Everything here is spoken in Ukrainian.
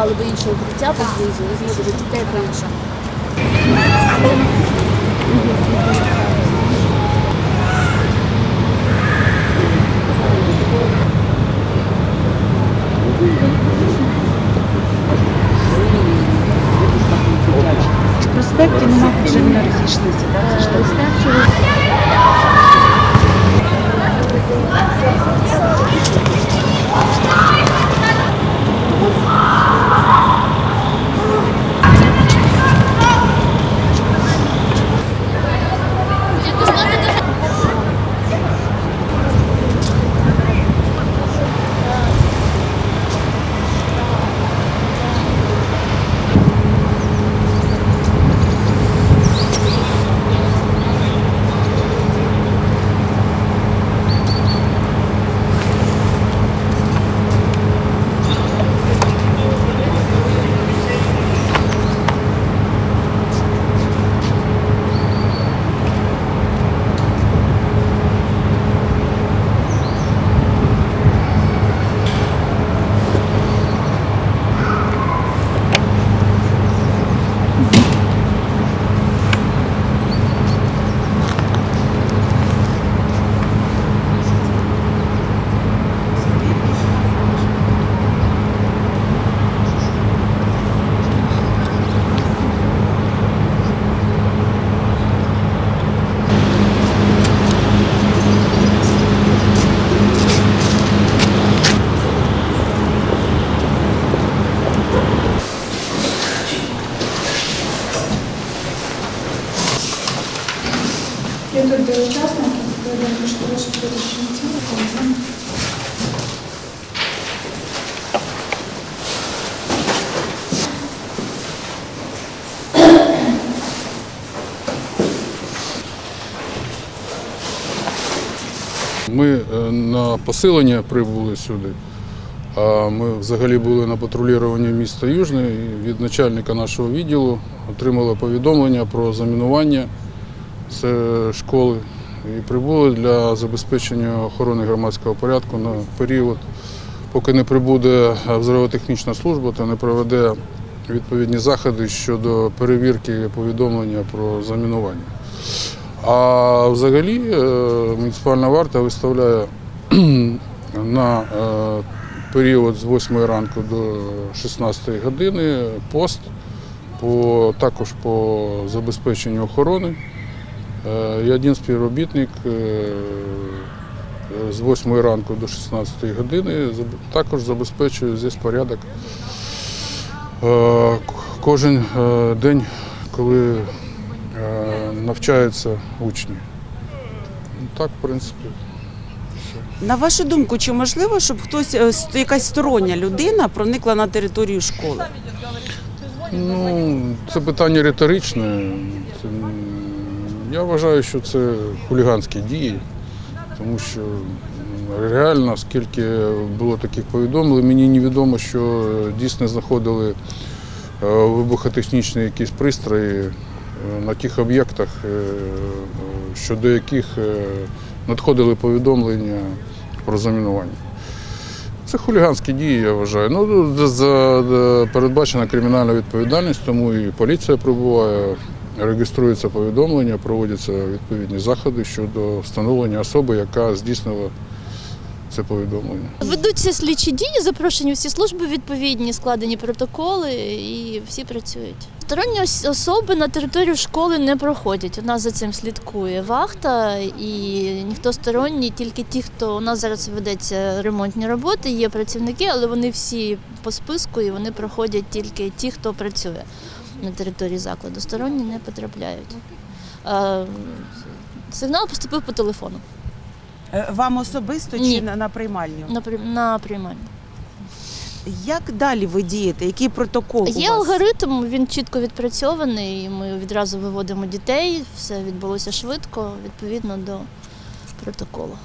шукали би інше укриття поблизу, і знову ж дітей менше. В проспекті нема вже не розійшлися. да? Це ж Я тут для участників, я думаю, що ваше прізвище тіло, Ми е, на посилення прибули сюди. А ми взагалі були на патрулюванні міста Южне від начальника нашого відділу отримали повідомлення про замінування з школи і прибули для забезпечення охорони громадського порядку на період, поки не прибуде взривотехнічна служба та не проведе відповідні заходи щодо перевірки повідомлення про замінування. А взагалі е, муніципальна варта виставляє на е, період з 8 ранку до 16 години пост по, також по забезпеченню охорони. Е, І один співробітник е, з 8 ранку до 16 години також забезпечує здесь порядок е, кожен е, день, коли е, навчаються учні. Ну, Так, в принципі. На вашу думку, чи можливо, щоб хтось, е, якась стороння людина проникла на територію школи? Ну, це питання риторичне. Це, я вважаю, що це хуліганські дії, тому що реально, скільки було таких повідомлень, мені невідомо, що е, дійсно знаходили е, вибухотехнічні якісь пристрої е, на тих об'єктах, щодо яких надходили повідомлення про замінування. Це хуліганські дії, я вважаю. Ну, за, за- передбачена кримінальна відповідальність, тому і поліція прибуває, реєструється повідомлення, проводяться відповідні заходи щодо встановлення особи, яка здійснила це повідомлення. Ведуться слідчі дії, запрошені всі служби відповідні, складені протоколи і всі працюють. Сторонні особи на територію школи не проходять. У нас за цим слідкує вахта, і ніхто сторонній, тільки ті, хто у нас зараз ведеться ремонтні роботи, є працівники, але вони всі по списку і вони проходять тільки ті, хто працює на території закладу. Сторонні не потрапляють. Сигнал поступив по телефону Е, Вам особисто Ні. чи на, на приймальню? на, при- на приймальні. Як далі ви дієте? Який протокол? у Є вас? алгоритм, він чітко відпрацьований. і Ми відразу виводимо дітей, все відбулося швидко, відповідно до протоколу.